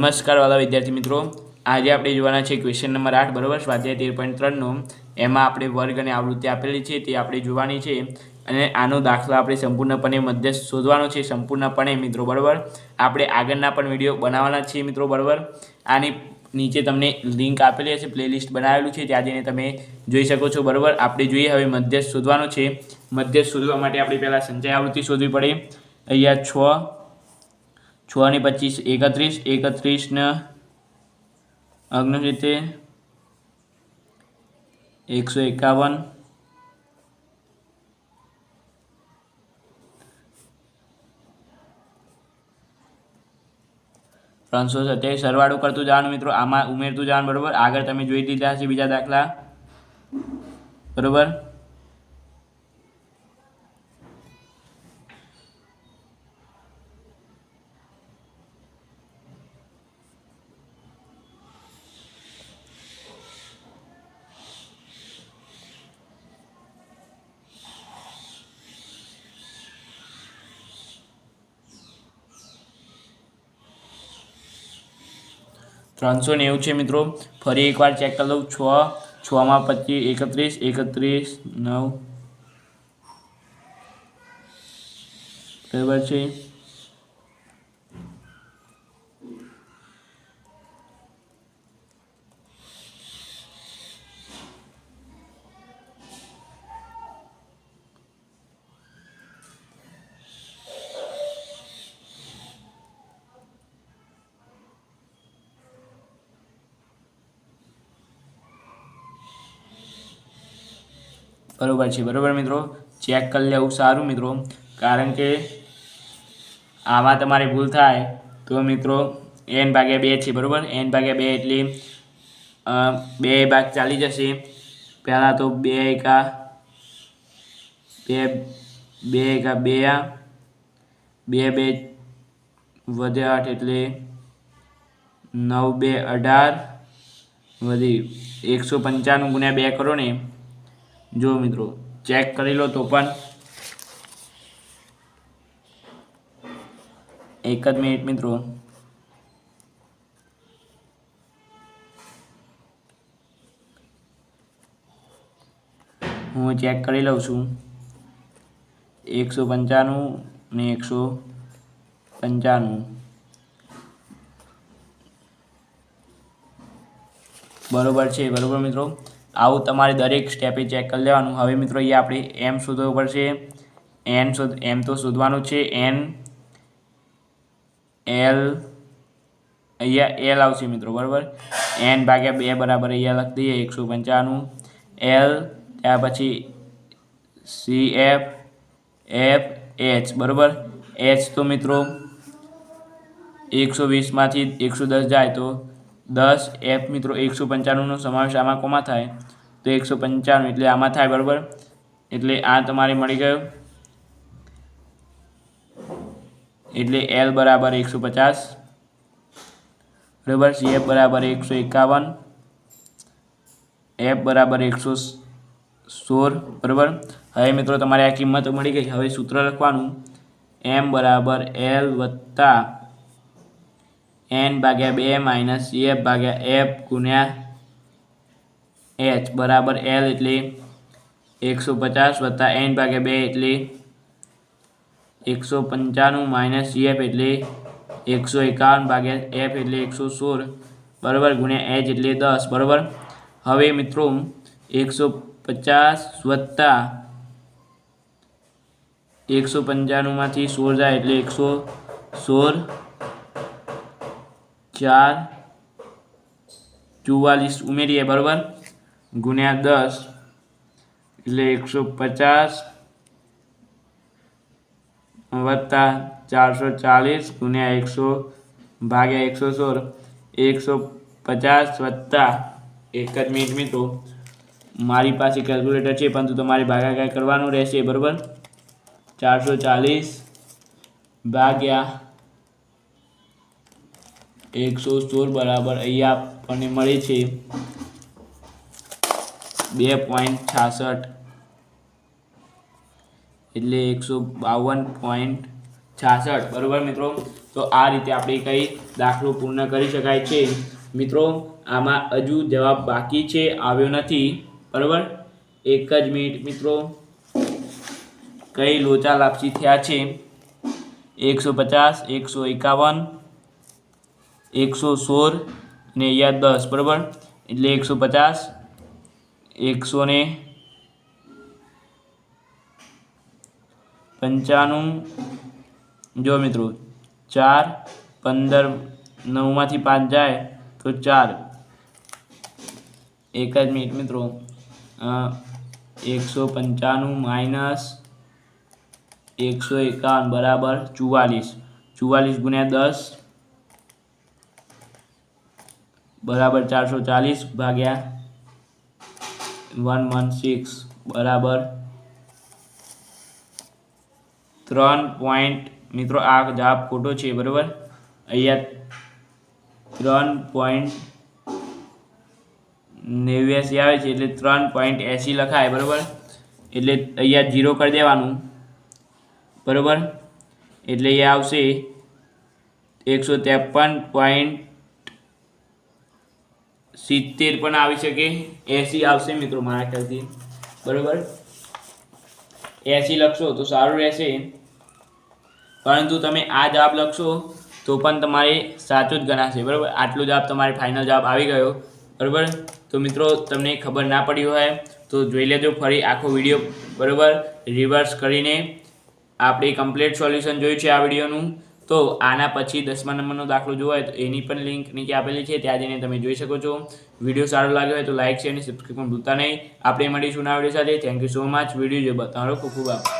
નમસ્કાર વાલા વિદ્યાર્થી મિત્રો. આજે આપણે જોવાના છે ક્વેશ્ચન નંબર આઠ, બરોબર? સ્વાધ્યાય તેર પોઈન્ટ ત્રણનો. એમાં આપણે વર્ગ અને આવૃત્તિ આપેલી છે, તે આપણે જોવાની છે. અને આનો દાખલો આપણે સંપૂર્ણપણે મધ્યસ્થ શોધવાનો છે, સંપૂર્ણપણે મિત્રો, બરાબર? આપણે આગળના પણ વીડિયો બનાવવાના છીએ મિત્રો, બરાબર? આની નીચે તમને લિંક આપેલી હશે પ્લેલિસ્ટ બનાવેલું છે, ત્યાં જઈને તમે જોઈ શકો છો, બરાબર? આપણે જોઈએ હવે મધ્યસ્થ શોધવાનો છે. મધ્યસ્થ શોધવા માટે આપણે પહેલાં સંચય આવૃત્તિ શોધવી પડે. અહીંયા છ છ ને પચીસ, એકત્રીસ એકત્રીસને રીતે એકસો એકાવન. ત્રણસો સત્યાવીસ, સરવાળો કરતું જવાનું મિત્રો, આમાં ઉમેરતું જવાનું, બરોબર? આગળ તમે જોઈ દીધા છે બીજા દાખલા. બરોબર? ત્રણસો નેવું છે મિત્રો. ફરી એકવાર ચેક કરી લઉં. છ છમાં પચીસ, એકત્રીસ એકત્રીસ, નવ. બરાબર છે? બરોબર છે, બરાબર મિત્રો? ચેક કરી લેવું, સારું મિત્રો. કારણ કે આમાં તમારે ભૂલ થાય તો મિત્રો એન ભાગ્યા બે છે, બરાબર? એન ભાગ્યા બે એટલે બે ભાગ ચાલી જશે. પહેલાં તો બે એકા, બે બે એકા બે બે બે વધે આઠ એટલે નવ બે અઢાર વધી એકસો પંચાણું ગુણ્યા બે કરો ને જો મિત્રો ચેક કરી લો તો પણ. એક જ મિનિટ મિત્રો. હું ચેક કરી લઉં છું. એકસો પંચાણું ને એકસો પંચાણું. બરોબર છે, બરોબર મિત્રો? આવું તમારે દરેક સ્ટેપે ચેક કરી લેવાનું. હવે મિત્રો, અહીંયા આપણે એમ શોધવું પડશે. એન શોધ એમ તો શોધવાનું છે. એન એલ અહીંયા એલ આવશે મિત્રો, બરાબર? એન ભાગ્યા બે બરાબર અહીંયા લખી દઈએ, એકસો પંચાણું. એલ ત્યાર પછી સી એફ એફ એચ બરાબર? એચ તો મિત્રો, એકસો વીસમાંથી એકસો દસ જાય તો દસ એફ મિત્રો એકસો પંચાણુંનો સમાવેશ આમાં કોમાં થાય? તો એકસો પંચાણું એટલે આમાં થાય બરાબર? એટલે આ તમારે મળી ગયો. એટલે એલ બરાબર એકસો પચાસ. બરાબર? સી એફ બરાબર એકસો એકાવન. એફ બરાબર એકસો સોળ. બરાબર? હવે મિત્રો તમારે આ કિંમતો મળી ગઈ. હવે સૂત્ર લખવાનું. એમ બરાબર એલ વત્તા એન ભાગ્યા બે માઇનસ એફ ભાગ્યા એફ ગુણ્યા એચ. બરાબર એલ એટલે એકસો પચાસ વત્તા એન ભાગ્યા બે એટલે એકસો પંચાણું માઇનસ સી એફ એટલે એકસો એકાવન ભાગ્યા એફ એટલે એકસો સોળ. બરાબર ગુણ્યા એચ એટલે દસ. બરાબર? હવે મિત્રો, એકસો પચાસ વત્તા એકસો પંચાણુંમાંથી સોળ જાય એટલે એકસો સોળ. ચાર, ચુવાલીસ ઉમેરીએ, બરાબર? ગુણ્યા દસ, એટલે એકસો પચાસ વત્તા ચારસો ચાલીસ ગુણ્યા એકસો ભાગ્યા એકસો સોળ, એકસો પચાસ વત્તા એક જ મિનિટ મિત્રો મારી પાસે કેલ્ક્યુલેટર છે, પરંતુ તમારે ભાગાકાર કરવાનું રહેશે, બરાબર? ચારસો ચાલીસ ભાગ્યા એકસો સોળ બરાબર અહીંયા આપણને મળે છે. બે પોઈન્ટ છાસઠ. એટલે એકસો બાવન પોઈન્ટ છાસઠ. બરાબર મિત્રો? તો આ રીતે આપણે કઈ દાખલો પૂર્ણ કરી શકાય છે. મિત્રો, આમાં હજુ જવાબ બાકી છે, આવ્યો નથી. બરાબર? એક જ મિનિટ મિત્રો. કઈ લોચા લાપસી થયા છે. એકસો પચાસ, એકસો એકાવન. એકસો સોળ ને અહીંયા દસ, બરાબર? એટલે એકસો પચાસ, એકસો ને પંચાણું. જો મિત્રો, ચાર, પંદર, નવમાંથી પાંચ જાય તો ચાર. એક જ મિનિટ મિત્રો. એકસો પંચાણું માઇનસ એકસો એકાવન, બરાબર, ચુવાલીસ. ચુવાલીસ ગુણ્યા દસ બરાબર ચારસો ચાલીસ ભાગ્યા વન વન સિક્સ બરાબર ત્રણ પોઈન્ટ મિત્રો આ જવાબ ખોટો છે, બરાબર? અહીંયા ત્રણ પોઈન્ટ નેવ્યાસી આવે છે, એટલે ત્રણ પોઈન્ટ એંસી લખાય, બરાબર? એટલે અહીંયા ઝીરો કરી દેવાનું, બરાબર? એટલે એ આવશે એકસો ત્રેપન પોઈન્ટ સિત્તેર પણ આવી શકે. એસી આવશે મિત્રો મારા ખ્યાલથી. બરાબર? એસી લખશો તો સારું રહેશે. પરંતુ તમે આ જવાબ લખશો તો પણ તમારે સાચો જ ગણાશે. બરાબર? આટલો જવાબ તમારે ફાઇનલ જવાબ આવી ગયો. બરાબર? તો મિત્રો, તમને ખબર ના પડી હોય તો જોઈ લેજો ફરી આખો વીડિયો. બરાબર? રિવર્સ કરીને આપણે કમ્પ્લીટ સોલ્યુશન જોયું છે આ વિડીયોનું. તો આના પછી દસમા નંબરનો દાખલો જોવો હોય તો એની પણ લિંક નીચે આપેલી છે, ત્યાં જઈને તમે જોઈ શકો છો. વીડિયો સારો લાગ્યો હોય તો લાઇક છે અને સબસ્ક્રાઈબ પણ ભૂલતા નહીં. આપણે મળીશું ના વીડિયો સાથે. Thank you so much video જો તમારો ખૂબ ખૂબ આભાર.